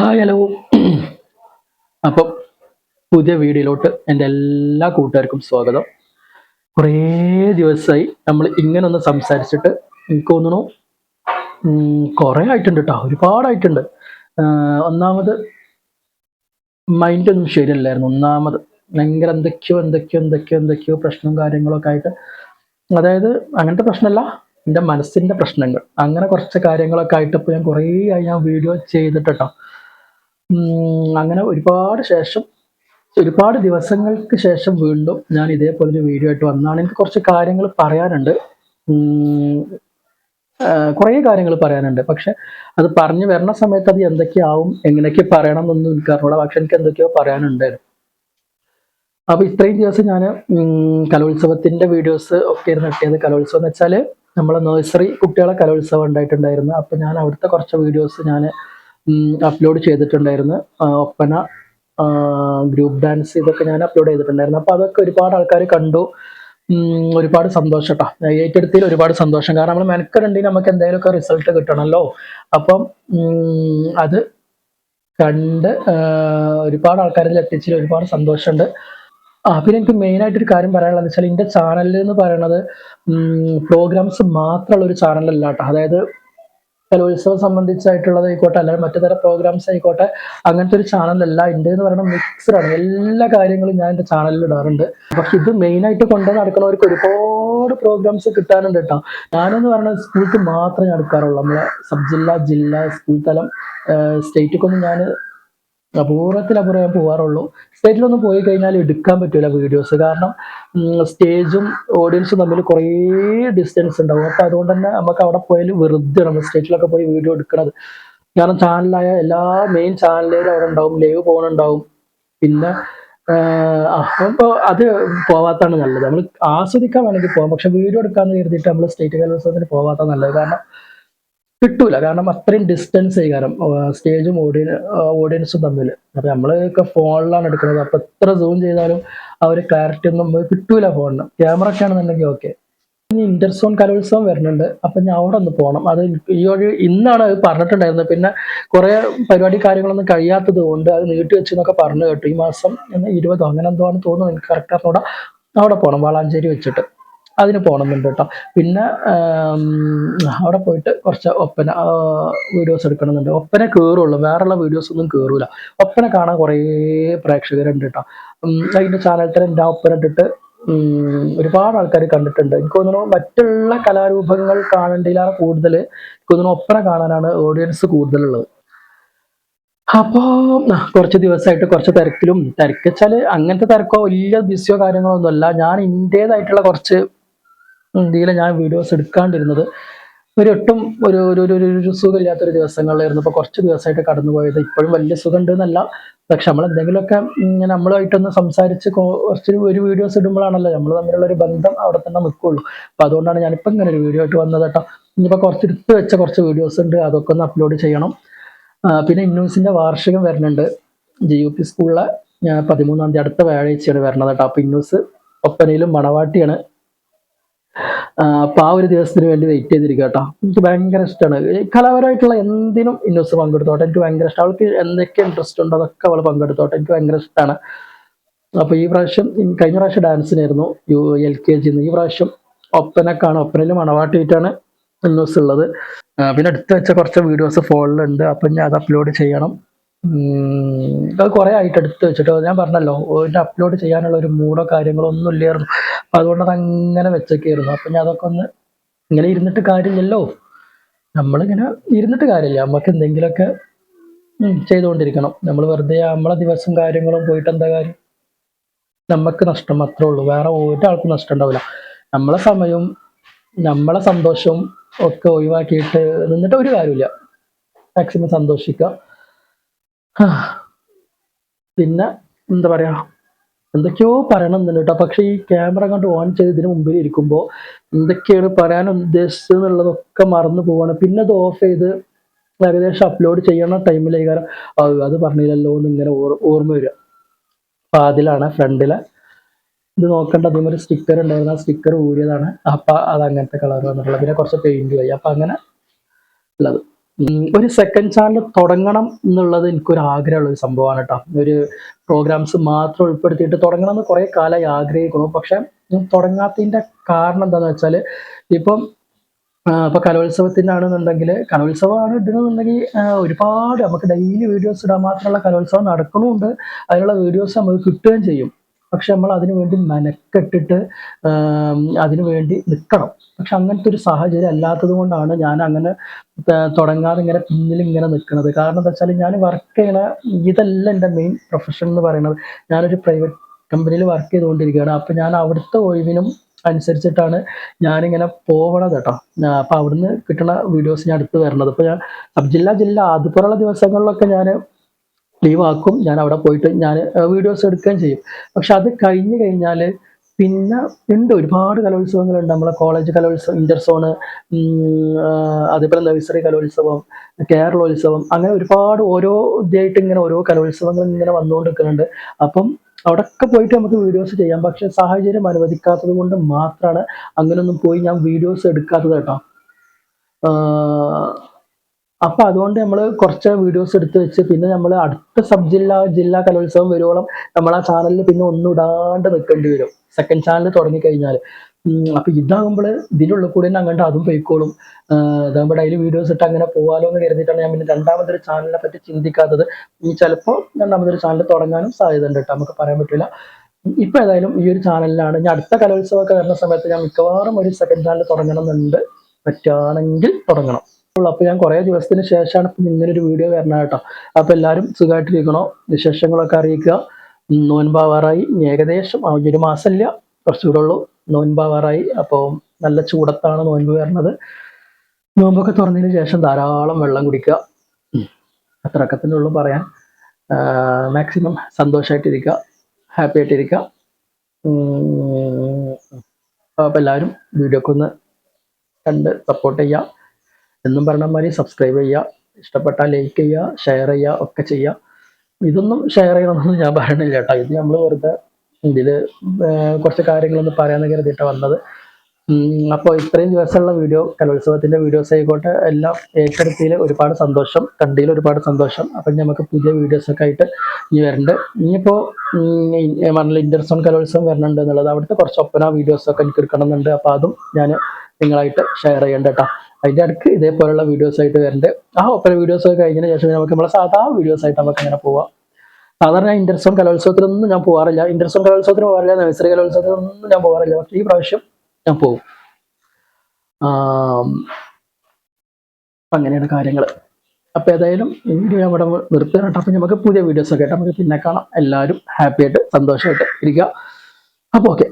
Hi hello അപ്പം പുതിയ വീഡിയോയിലോട്ട് എന്റെ എല്ലാ കൂട്ടുകാർക്കും സ്വാഗതം. കുറേ ദിവസമായി നമ്മൾ ഇങ്ങനെ ഒന്ന് സംസാരിച്ചിട്ട് എനിക്ക് തോന്നുന്നു കുറേ ആയിട്ടുണ്ട് കേട്ടോ ഒരുപാടായിട്ടുണ്ട്. ഒന്നാമത് മൈൻഡൊന്നും ശരിയല്ലായിരുന്നു. ഒന്നാമത് ഭയങ്കര എന്തൊക്കെയോ എന്തൊക്കെയോ എന്തൊക്കെയോ എന്തൊക്കെയോ പ്രശ്നവും കാര്യങ്ങളൊക്കെ ആയിട്ട് അതായത് അങ്ങനത്തെ പ്രശ്നമല്ല എന്റെ മനസ്സിന്റെ പ്രശ്നങ്ങൾ. അങ്ങനെ കുറച്ച് കാര്യങ്ങളൊക്കെ ആയിട്ട് ഇപ്പോൾ ഞാൻ കുറേ ആയി ഞാൻ വീഡിയോ ചെയ്തിട്ട് അങ്ങനെ ഒരുപാട് ശേഷം ഒരുപാട് ദിവസങ്ങൾക്ക് ശേഷം വീണ്ടും ഞാൻ ഇതേപോലെ ഒരു വീഡിയോ ആയിട്ട് വന്നാണ്. എനിക്ക് കുറച്ച് കാര്യങ്ങൾ പറയാനുണ്ട്. കുറേ കാര്യങ്ങൾ പറയാനുണ്ട്. പക്ഷെ അത് പറഞ്ഞു വരണ സമയത്ത് അത് എന്തൊക്കെയാവും എങ്ങനെയൊക്കെ പറയണം എന്നൊന്നും എനിക്ക് അറിഞ്ഞൂടാ. പക്ഷെ എനിക്ക് എന്തൊക്കെയോ പറയാനുണ്ടായിരുന്നു. അപ്പൊ ഇത്രയും ദിവസം ഞാൻ കലോത്സവത്തിന്റെ വീഡിയോസ് ഒക്കെ ആയിരുന്നു കിട്ടിയത് കലോത്സവം എന്ന് വെച്ചാൽ നമ്മളെ നഴ്സറി കുട്ടികളെ കലോത്സവം ഉണ്ടായിട്ടുണ്ടായിരുന്നു. അപ്പൊ ഞാൻ അവിടുത്തെ കുറച്ച് വീഡിയോസ് ഞാൻ അപ്ലോഡ് ചെയ്തിട്ടുണ്ടായിരുന്നു. ഒപ്പന ഗ്രൂപ്പ് ഡാൻസ് ഇതൊക്കെ ഞാൻ അപ്ലോഡ് ചെയ്തിട്ടുണ്ടായിരുന്നു. അപ്പൊ അതൊക്കെ ഒരുപാട് ആൾക്കാർ കണ്ടു. ഒരുപാട് സന്തോഷം കേട്ടോ ഏറ്റെടുത്തിൽ ഒരുപാട് സന്തോഷം. കാരണം നമ്മൾ മെനക്കെടുണ്ടെങ്കിൽ നമുക്ക് എന്തെങ്കിലുമൊക്കെ റിസൾട്ട് കിട്ടണമല്ലോ അപ്പം അത് കണ്ട് ഒരുപാട് ആൾക്കാരിൽ എത്തിച്ചതിൽ ഒരുപാട് സന്തോഷമുണ്ട്. ആ പിന്നെ എനിക്ക് മെയിൻ ആയിട്ട് ഒരു കാര്യം പറയാനുള്ളത് വെച്ചാൽ എന്റെ ചാനൽ എന്ന് പറയുന്നത് പ്രോഗ്രാംസ് മാത്രമുള്ള ഒരു ചാനലല്ല കേട്ടോ അതായത് കലോത്സവം സംബന്ധിച്ചായിട്ടുള്ളത് ആയിക്കോട്ടെ അല്ലെങ്കിൽ മറ്റു തരം പ്രോഗ്രാംസ് ആയിക്കോട്ടെ അങ്ങനത്തെ ഒരു ചാനലല്ല എന്റെ എന്ന് പറയുന്നത് മിക്സഡാണ് എല്ലാ കാര്യങ്ങളും ഞാൻ എന്റെ ചാനലിൽ ഇടാറുണ്ട്. പക്ഷെ ഇത് മെയിനായിട്ട് കൊണ്ടു നടക്കുന്നവർക്ക് ഒരുപാട് പ്രോഗ്രാംസ് കിട്ടാനുണ്ട് കേട്ടോ. ഞാനെന്ന് പറയുന്നത് സ്കൂൾക്ക് മാത്രമേ എടുക്കാറുള്ളൂ. നമ്മളെ സബ് ജില്ല ജില്ല സ്കൂൾ തലം സ്റ്റേറ്റിക്കൊന്നും ഞാൻ അപൂർവത്തിൽ അപൂർവം ഞാൻ പോകാറുള്ളൂ സ്റ്റേജിലൊന്നും പോയി കഴിഞ്ഞാൽ എടുക്കാൻ പറ്റില്ല വീഡിയോസ് കാരണം സ്റ്റേജും ഓഡിയൻസും തമ്മിൽ കുറേ ഡിസ്റ്റൻസ് ഉണ്ടാവും. അപ്പോൾ അതുകൊണ്ട് തന്നെ നമുക്ക് അവിടെ പോയാൽ വെറുതെ നമ്മൾ സ്റ്റേജിലൊക്കെ പോയി വീഡിയോ എടുക്കണത്. കാരണം ചാനലായ എല്ലാ മെയിൻ ചാനലുകളും അവിടെ ഉണ്ടാവും. ലൈവ് പോകണുണ്ടാവും പിന്നെ അപ്പോൾ അത് പോവാത്താണ് നല്ലത്. നമ്മൾ ആസ്വദിക്കാൻ വേണമെങ്കിൽ പോകാം പക്ഷെ വീഡിയോ എടുക്കാമെന്ന് കരുതിയിട്ട് നമ്മൾ സ്റ്റേറ്റ് കലോത്സവത്തിന് പോവാത്ത നല്ലത്. കാരണം കിട്ടൂല. കാരണം അത്രയും ഡിസ്റ്റൻസ് കാരണം സ്റ്റേജും ഓഡിയൻ ഓഡിയൻസും തമ്മിൽ അപ്പൊ നമ്മളൊക്കെ ഫോണിലാണ് എടുക്കുന്നത്. അപ്പൊ എത്ര സൂം ചെയ്താലും ആ ഒരു ക്ലാരിറ്റി ഒന്നും കിട്ടൂല ഫോണിന് ക്യാമറ ഒക്കെ ആണെന്നുണ്ടെങ്കിൽ ഓക്കെ ഇനി ഇന്റർസോൺ കലോത്സവം വരുന്നുണ്ട്. അപ്പൊ ഞാൻ അവിടെ ഒന്ന് പോകണം അത് ഈ ഒരു ഇന്നാണ് അത് പറഞ്ഞിട്ടുണ്ടായിരുന്നത്. പിന്നെ കുറെ പരിപാടി കാര്യങ്ങളൊന്നും കഴിയാത്തത് കൊണ്ട് അത് നീട്ടി വെച്ചെന്നൊക്കെ പറഞ്ഞു കേട്ടു. ഈ മാസം ഇരുപതോ അങ്ങനെ എന്തോ ആണ് തോന്നുന്നു. എനിക്ക് കറക്റ്റ് അവിടെ പോകണം വളാഞ്ചേരി വെച്ചിട്ട്. അതിന് പോകണമെന്നുണ്ട് കേട്ടോ. പിന്നെ അവിടെ പോയിട്ട് കുറച്ച് ഒപ്പന വീഡിയോസ് എടുക്കണമെന്നുണ്ട് ഒപ്പന കയറുള്ളൂ വേറെയുള്ള വീഡിയോസ് ഒന്നും കയറൂല ഒപ്പന കാണാൻ കുറേ പ്രേക്ഷകരുണ്ട് കേട്ടോ. അതിന്റെ ചാനൽ തന്നെ എന്റെ ഒപ്പന ഇട്ടിട്ട് ഒരുപാട് ആൾക്കാർ കണ്ടിട്ടുണ്ട്. എനിക്ക് തോന്നുന്നു മറ്റുള്ള കലാരൂപങ്ങൾ കാണേണ്ടതിലാണ് കൂടുതൽ എനിക്ക് തോന്നുന്നു ഒപ്പന കാണാനാണ് ഓഡിയൻസ് കൂടുതലുള്ളത്. അപ്പോ ആ, കുറച്ച് ദിവസമായിട്ട് കുറച്ച് തിരക്കിലും തിരക്ക് അങ്ങനത്തെ തിരക്കോ വലിയ ബിസിയോ കാര്യങ്ങളോ ഒന്നുമല്ല. ഞാൻ ഇന്റേതായിട്ടുള്ള കുറച്ച് ഇന്ത്യയിലെ ഞാൻ വീഡിയോസ് എടുക്കാണ്ടിരുന്നത് ഒരൊട്ടും ഒരു ഒരു ഒരു ഒരു- സുഖമില്ലാത്തൊരു ദിവസങ്ങളിലായിരുന്നു. ഇപ്പോൾ കുറച്ച് ദിവസമായിട്ട് കടന്നുപോയത് ഇപ്പോഴും വലിയ സുഖം ഉണ്ടെന്നല്ല പക്ഷെ നമ്മൾ എന്തെങ്കിലുമൊക്കെ ഇങ്ങനെ നമ്മളായിട്ടൊന്ന് സംസാരിച്ച് കുറച്ച് ഒരു വീഡിയോസ് ഇടുമ്പോഴാണല്ലോ നമ്മൾ തമ്മിലുള്ള ഒരു ബന്ധം അവിടെ തന്നെ നിൽക്കുള്ളൂ അപ്പോൾ അതുകൊണ്ടാണ് ഞാനിപ്പോൾ ഇങ്ങനെ ഒരു വീഡിയോ ആയിട്ട് വന്നത് കേട്ടോ. ഇനിയിപ്പോൾ കുറച്ച് എടുത്ത് വെച്ച കുറച്ച് വീഡിയോസ് ഉണ്ട്. അതൊക്കെ ഒന്ന് അപ്ലോഡ് ചെയ്യണം. പിന്നെ ഇന്നൂസിന്റെ വാർഷികം വരുന്നുണ്ട്. ജി യു പി സ്കൂളിലെ പതിമൂന്നാം തീയതി അടുത്ത വ്യാഴാഴ്ചയാണ് വരണത് കേട്ടോ. അപ്പോൾ ഇന്നൂസ് ഒപ്പനയിലും മണവാട്ടിയാണ്. ആ, അപ്പൊ ആ ഒരു ദിവസത്തിന് വേണ്ടി വെയിറ്റ് ചെയ്തിരിക്കുക കേട്ടോ. എനിക്ക് ഭയങ്കര ഇഷ്ടമാണ് കലാപരമായിട്ടുള്ള എന്തിനും ഇന്നോസ് പങ്കെടുത്തോട്ടെ. എനിക്ക് ഭയങ്കര ഇഷ്ടം. അവൾക്ക് എന്തൊക്കെ ഇൻട്രസ്റ്റ് ഉണ്ടോ അതൊക്കെ അവൾ പങ്കെടുത്തോട്ടെ. എനിക്ക് ഭയങ്കര ഇഷ്ടമാണ് അപ്പോൾ ഈ പ്രാവശ്യം കഴിഞ്ഞ പ്രാവശ്യം ഡാൻസിനായിരുന്നു യു എൽ കെ ജിന്ന് ഈ പ്രാവശ്യം ഒപ്പനക്കാണ്. ഒപ്പനയിൽ മണവാട്ടിയിട്ടാണ് ഇന്നോസ് ഉള്ളത്. പിന്നെ അടുത്ത് വെച്ച കുറച്ച് വീഡിയോസ് ഫോണിലുണ്ട് അപ്പൊ ഞാൻ അത് അപ്ലോഡ് ചെയ്യണം. അത് കുറെ ആയിട്ട് എടുത്ത് വെച്ചിട്ടോ. ഞാൻ പറഞ്ഞല്ലോ ഒരു അപ്ലോഡ് ചെയ്യാനുള്ള ഒരു മൂടോ കാര്യങ്ങളോ ഒന്നും ഇല്ലായിരുന്നു. അപ്പൊ അതുകൊണ്ട് അത് അങ്ങനെ വെച്ചൊക്കെയായിരുന്നു അപ്പൊ ഞാൻ അതൊക്കെ ഒന്ന് ഇങ്ങനെ ഇരുന്നിട്ട് കാര്യമില്ലല്ലോ. നമ്മളിങ്ങനെ ഇരുന്നിട്ട് കാര്യമില്ല. നമുക്ക് എന്തെങ്കിലുമൊക്കെ ചെയ്തുകൊണ്ടിരിക്കണം നമ്മൾ വെറുതെ നമ്മളെ ദിവസം കാര്യങ്ങളും പോയിട്ട് എന്താ കാര്യം? നമുക്ക് നഷ്ടം മാത്രമേ ഉള്ളൂ. വേറെ ഒരാൾക്കും നഷ്ടം ഉണ്ടാവില്ല. നമ്മളെ സമയവും നമ്മളെ സന്തോഷവും ഒക്കെ ഒഴിവാക്കിയിട്ട് നിന്നിട്ട് ഒരു കാര്യമില്ല. മാക്സിമം സന്തോഷിക്കുക. പിന്നെ എന്താ പറയാ? എന്തൊക്കെയോ പറയണം എന്നുണ്ട് കേട്ടോ. പക്ഷെ ഈ ക്യാമറ കണ്ട് ഓൺ ചെയ്ത് ചെയ്തതിന് മുമ്പിൽ ഇരിക്കുമ്പോൾ എന്തൊക്കെയാണ് പറയാൻ ഉദ്ദേശിച്ചത് എന്നുള്ളതൊക്കെ മറന്നു പോവാണ്. പിന്നെ അത് ഓഫ് ചെയ്ത് ഏകദേശം അപ്ലോഡ് ചെയ്യണ ടൈമിലേക്ക് കാരണം "ആ, അത് പറഞ്ഞില്ലല്ലോ എന്ന് ഇങ്ങനെ ഓർമ്മ വരിക അപ്പൊ അതിലാണ് ഫ്രണ്ടിലെ. ഇത് നോക്കേണ്ട അതേമാതിരി സ്റ്റിക്കർ ഉണ്ടായിരുന്നു. ആ സ്റ്റിക്കർ ഊരിയതാണ്. അപ്പൊ അത് അങ്ങനത്തെ കളർ വന്നിട്ടുള്ളത്. പിന്നെ കുറച്ച് പെയിന്റ് പോയി അപ്പൊ അങ്ങനെ ഉള്ളത്. ഒരു സെക്കൻഡ് ചാനൽ തുടങ്ങണം എന്നുള്ളത് എനിക്കൊരു ആഗ്രഹമുള്ള ഒരു സംഭവമാണ് കേട്ടോ ഒരു പ്രോഗ്രാംസ് മാത്രം ഉൾപ്പെടുത്തിയിട്ട് തുടങ്ങണം എന്ന് കുറേ കാലമായി ആഗ്രഹിക്കുന്നു. പക്ഷെ തുടങ്ങാത്തതിന്റെ കാരണം എന്താണെന്ന് വെച്ചാൽ ഇപ്പം ആ, ഇപ്പൊ കലോത്സവത്തിനാണെന്നുണ്ടെങ്കിൽ കലോത്സവമാണ് ഇടണമെന്നുണ്ടെങ്കിൽ ഒരുപാട് നമുക്ക് ഡെയിലി വീഡിയോസ് ഇടാൻ മാത്രമുള്ള കലോത്സവം നടക്കണമുണ്ട് അതിനുള്ള വീഡിയോസ് നമുക്ക് കിട്ടുകയും ചെയ്യും. പക്ഷെ നമ്മൾ അതിനു വേണ്ടി മെനക്കെട്ടിട്ട് അതിനുവേണ്ടി അതിനു വേണ്ടി നിൽക്കണം പക്ഷെ അങ്ങനത്തെ ഒരു സാഹചര്യം അല്ലാത്തത് കൊണ്ടാണ് ഞാൻ അങ്ങനെ തുടങ്ങാതെ ഇങ്ങനെ പിന്നിൽ ഇങ്ങനെ നിൽക്കുന്നത്. കാരണം എന്താ വെച്ചാൽ ഞാൻ വർക്ക് ചെയ്യണ ഇതല്ല എന്റെ മെയിൻ പ്രൊഫഷൻ എന്ന് പറയുന്നത്. ഞാനൊരു പ്രൈവറ്റ് കമ്പനിയിൽ വർക്ക് ചെയ്തുകൊണ്ടിരിക്കുകയാണ്. അപ്പം ഞാൻ അവിടുത്തെ ഒഴിവിനും അനുസരിച്ചിട്ടാണ് ഞാനിങ്ങനെ പോകണത് കേട്ടോ. അപ്പം അവിടുന്ന് കിട്ടുന്ന വീഡിയോസ് ഞാൻ എടുത്ത് വരണത് അപ്പോൾ ഞാൻ ജില്ല ജില്ല അതുപോലുള്ള ദിവസങ്ങളിലൊക്കെ ഞാൻ ലീവ് ആക്കും. ഞാൻ അവിടെ പോയിട്ട് ഞാൻ വീഡിയോസ് എടുക്കുകയും ചെയ്യും. പക്ഷെ അത് കഴിഞ്ഞ് കഴിഞ്ഞാൽ പിന്നെ ഉണ്ട് ഒരുപാട് കലോത്സവങ്ങളുണ്ട്. നമ്മളെ കോളേജ് കലോത്സവം ഇന്റർസോണ് അതേപോലെ നഴ്സറി കലോത്സവം കേരളോത്സവം അങ്ങനെ ഒരുപാട് ഓരോ ഇതായിട്ട് ഇങ്ങനെ ഓരോ കലോത്സവങ്ങൾ ഇങ്ങനെ വന്നുകൊണ്ടിരിക്കുന്നുണ്ട്. അപ്പം അവിടെയൊക്കെ പോയിട്ട് നമുക്ക് വീഡിയോസ് ചെയ്യാം. പക്ഷെ സാഹചര്യം അനുവദിക്കാത്തത് കൊണ്ട് മാത്രമാണ് അങ്ങനെയൊന്നും പോയി ഞാൻ വീഡിയോസ് എടുക്കാത്തത് കേട്ടോ. അപ്പൊ അതുകൊണ്ട് നമ്മൾ കുറച്ച് വീഡിയോസ് എടുത്തു വെച്ച് പിന്നെ നമ്മൾ അടുത്ത സബ് ജില്ലാ ജില്ലാ കലോത്സവം വരുവോളം നമ്മൾ ആ ചാനലിൽ പിന്നെ ഒന്നും നിൽക്കേണ്ടി വരും. സെക്കൻഡ് ചാനൽ തുടങ്ങി കഴിഞ്ഞാൽ അപ്പൊ ഇതാകുമ്പോൾ ഇതിന്റെ കൂടി തന്നെ അങ്ങോട്ട് അതും പോയിക്കോളും. അതാകുമ്പോൾ ഡെയിലി വീഡിയോസ് ഇട്ട് അങ്ങനെ പോവാലോ എന്ന് കരുതിയിട്ടാണ് ഞാൻ പിന്നെ രണ്ടാമതൊരു ചാനലിനെ പറ്റി ചിന്തിക്കാത്തത്. ഇനി ചിലപ്പോൾ രണ്ടാമതൊരു ചാനൽ തുടങ്ങാനും സാധ്യത ഉണ്ട് കേട്ടോ. നമുക്ക് പറയാൻ പറ്റില്ല ഇപ്പൊ ഏതായാലും ഈ ഒരു ചാനലിലാണ് ഞാൻ അടുത്ത കലോത്സവമൊക്കെ വരുന്ന സമയത്ത് ഞാൻ മിക്കവാറും ഒരു സെക്കൻഡ് ചാനൽ തുടങ്ങണം എന്നുണ്ട് പറ്റുകയാണെങ്കിൽ തുടങ്ങണം. അപ്പൊ ഞാൻ കുറേ ദിവസത്തിന് ശേഷമാണ് ഇപ്പൊ ഇങ്ങനെ ഒരു വീഡിയോ വരണത് കേട്ടോ. അപ്പൊ എല്ലാവരും സുഖമായിട്ടിരിക്കണോ വിശേഷങ്ങളൊക്കെ അറിയിക്കുക. നോൻപാവാറായി. ഏകദേശം ഒരു മാസമില്ല. കുറച്ചുകൂടെ ഉള്ളൂ. നോൻപാവാറായി. അപ്പോൾ നല്ല ചൂടത്താണ് നോൻപ് വരണത്. നോമ്പൊക്കെ തുറന്നതിന് ശേഷം ധാരാളം വെള്ളം കുടിക്കുക. അത്രയൊക്കെ തന്നെ ഉള്ളൂ പറയാൻ. മാക്സിമം സന്തോഷമായിട്ടിരിക്കുക ഹാപ്പി ആയിട്ടിരിക്കുക. അപ്പോൾ എല്ലാവരും വീഡിയോക്കൊന്ന് കണ്ട് സപ്പോർട്ട് ചെയ്യുക എന്നും പറഞ്ഞ മാതിരി സബ്സ്ക്രൈബ് ചെയ്യുക ഇഷ്ടപ്പെട്ടാൽ ലൈക്ക് ചെയ്യുക ഷെയർ ചെയ്യുക ഒക്കെ ചെയ്യുക ഇതൊന്നും ഷെയർ ചെയ്യണമെന്നൊന്നും ഞാൻ പറയണില്ല കേട്ടോ. ഇത് നമ്മൾ വെറുതെ ഇതിൽ കുറച്ച് കാര്യങ്ങളൊന്ന് പറയാമെന്ന് കരുതിയിട്ടാണ് വന്നത്. അപ്പോൾ ഇത്രയും ദിവസമുള്ള വീഡിയോ കലോത്സവത്തിന്റെ വീഡിയോസ് ആയിക്കോട്ടെ എല്ലാം ഏറ്റെടുത്തിൽ ഒരുപാട് സന്തോഷം കണ്ടിയിൽ ഒരുപാട് സന്തോഷം. അപ്പം നമുക്ക് പുതിയ വീഡിയോസൊക്കെ ആയിട്ട് ഇനി വരുന്നുണ്ട് ഇനിയിപ്പോൾ മണ്ണിൽ ഇന്റർസോൺ കലോത്സവം വരുന്നുണ്ട് എന്നുള്ളത് അവിടുത്തെ കുറച്ച് ഒപ്പന വീഡിയോസൊക്കെ എനിക്ക് എടുക്കണമെന്നുണ്ട്. അപ്പോൾ അതും ഞാൻ നിങ്ങളായിട്ട് ഷെയർ ചെയ്യണ്ട കേട്ടോ. അതിന്റെ അടുക്ക് ഇതേപോലെയുള്ള വീഡിയോസ് ആയിട്ട് വരുന്നുണ്ട് ആ ഒപ്പന വീഡിയോസ് ഒക്കെ കഴിഞ്ഞതിന് ശേഷം നമുക്ക് നമ്മളെ സാധാ വീഡിയോസ് ആയിട്ട് നമുക്ക് അങ്ങനെ പോവാം. സാധാരണ ഇന്റർസോൺ കലോത്സവത്തിനൊന്നും ഞാൻ പോകാറില്ല ഇന്റർസോൺ കലോത്സവത്തിന് പോകാറില്ല നഴ്സറി കലോത്സവത്തിനൊന്നും ഞാൻ പോകാറില്ല പക്ഷേ ഈ പ്രാവശ്യം ഞാൻ പോകും അങ്ങനെയാണ് കാര്യങ്ങൾ അപ്പൊ ഏതായാലും ഈ വീഡിയോ ഞാൻ ഇവിടെ നിർത്തുകയാണ് കേട്ടോ. അപ്പൊ നമുക്ക് പുതിയ വീഡിയോസ് ഒക്കെ ആയിട്ട് നമുക്ക് പിന്നെ കാണാം. എല്ലാവരും ഹാപ്പി ആയിട്ട് സന്തോഷമായിട്ട് ഇരിക്കുക. അപ്പോൾ ഓക്കെ.